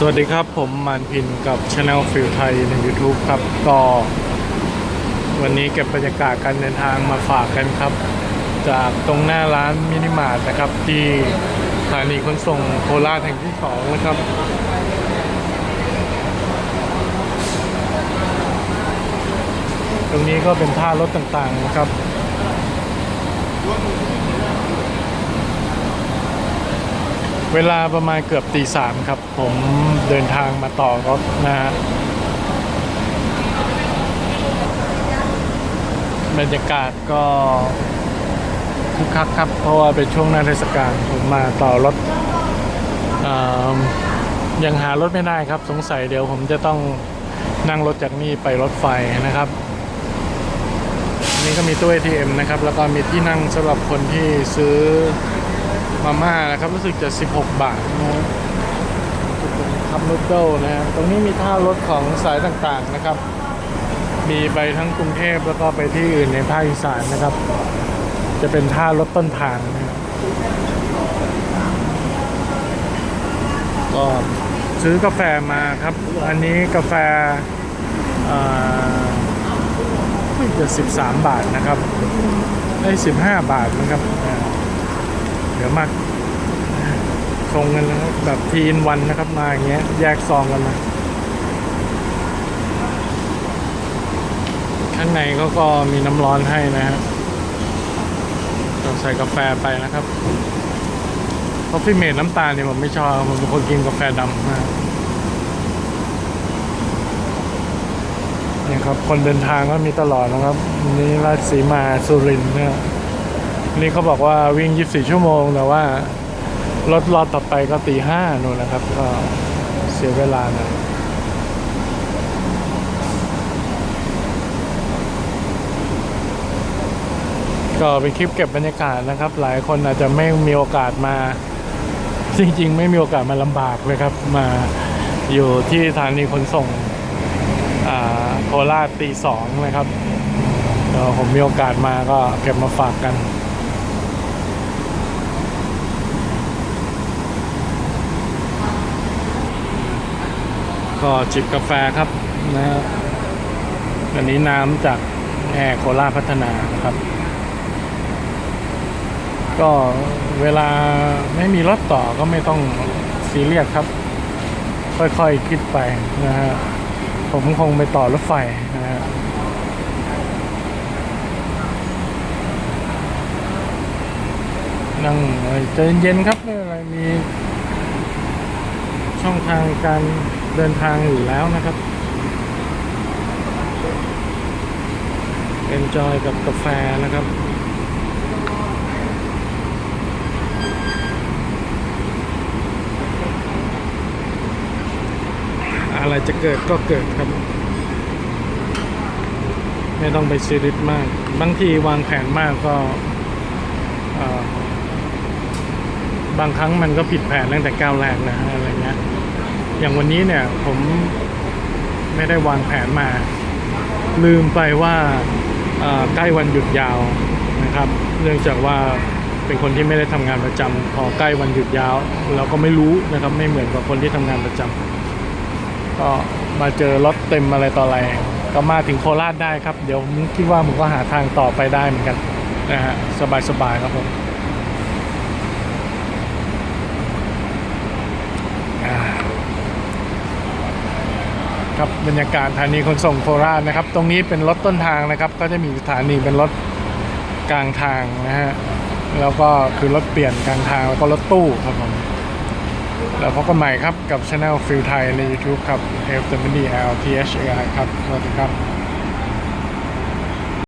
สวัสดีครับผมมานพินกับช anel ฟิลไทยใน YouTube ครับก็วันนี้เก็บบรรยากาศการเดินทางมาฝากกันครับ จากตรงหน้าร้านมินิมาร์ทนะครับ ที่สถานีขนส่งโคราชแห่งที่สองนะครับ ตรงนี้ก็เป็นท่ารถต่างๆนะครับ เวลาประมาณเกือบตีสามครับ ผมเดินทางมาต่อรถนะฮะบรรยากาศก็คึกคักครับ เพราะว่าเป็นช่วงหน้าเทศกาลผมมาต่อรถอ่ายังหารถไม่ได้ครับ สงสัยเดี๋ยวผมจะต้องนั่งรถจากนี่ไปรถไฟนะครับนี่ก็มีตู้ ATM นะครับ แล้วก็มีที่นั่งสำหรับคนที่ซื้อ มาม่านะครับรู้สึกจะ 16 บาทนะจะเป็นคัพนูเดิลนะตรงนี้มีท่ารถของสายต่างๆนะครับ มีไปทั้งกรุงเทพแล้วก็ไปที่อื่นในภาคอีสานนะครับ จะเป็นท่ารถต้นทางนะก็ซื้อกาแฟมาครับ อันนี้กาแฟอ่าไม่จะ13 บาทนะครับได้15 บาทนะครับ เดี๋ยวมากชงกันนะครับแบบทีนวันนะครับมาอย่างเงี้ยแยกซองกันมาข้างในเขาก็มีน้ำร้อนให้นะฮะเราใส่กาแฟไปนะครับเพราะพี่เมดน้ำตาลเนี่ยผมไม่ชอบผมเป็นคนกินกาแฟดำนะเนี่ยครับ คนเดินทางก็มีตลอดนะครับ นี่ราชสีมาสุรินทร์เนี่ย นี่เขาบอกว่าวิ่ง 24 ชั่วโมงแต่ว่ารถรอต่อไปก็ตีห้านู่นนะครับ ก็เสียเวลาหนะก็เป็นคลิปเก็บบรรยากาศนะครับ หลายคนอาจจะไม่มีโอกาสมา จริง ๆ ไม่มีโอกาสมาลำบากเลยครับ มาอยู่ที่สถานีขนส่งโคราชตีสองนะครับเดี๋ยวผมมีโอกาสมาก็เก็บมาฝากกัน ก็จิบกาแฟครับนะฮะอันนี้น้ำจากแอร์โคราพัฒนานะครับ ก็เวลาไม่มีรถต่อก็ไม่ต้องซีเรียสครับ ค่อยๆคคิดไปนะฮะผมคงไปต่อรถไฟนะฮะนั่งใจเย็นครับไม่เป็นไรมี ช่องทางการเดินทางอยู่แล้วนะครับ เอนจอยกับกาแฟนะครับอะไรจะเกิดก็เกิดครับ ไม่ต้องไปซีริสมาก บางทีวางแผนมากก็ บางครั้งมันก็ผิดแผนตั้งแต่ก้าวแรกนะอะไรเงี้ย อย่างวันนี้เนี่ยผมไม่ได้วางแผนมา ลืมไปว่าใกล้วันหยุดยาวนะครับ เนื่องจากว่าเป็นคนที่ไม่ได้ทำงานประจำพอใกล้วันหยุดยาว เราก็ไม่รู้นะครับไม่เหมือนกับคนที่ทำงานประจำก็มาเจอรถเต็มอะไรต่ออะไร ก็มาถึงโคราชได้ครับ เดี๋ยวผมคิดว่าผมก็หาทางต่อไปได้เหมือนกันนะฮะสบายๆครับผม ครับบรรยากาศสถานีขนส่งโคราชนะครับ ตรงนี้เป็นรถต้นทางนะครับ ก็จะมีสถานีเป็นรถกลางทางนะฮะแล้วก็คือรถเปลี่ยนกลางทางแล้วก็รถตู้ครับผมแล้วพบกันใหม่ครับกับช anel ฟิลไทยใน YouTube ครับ f w l t h i ครับสวัสดีครับ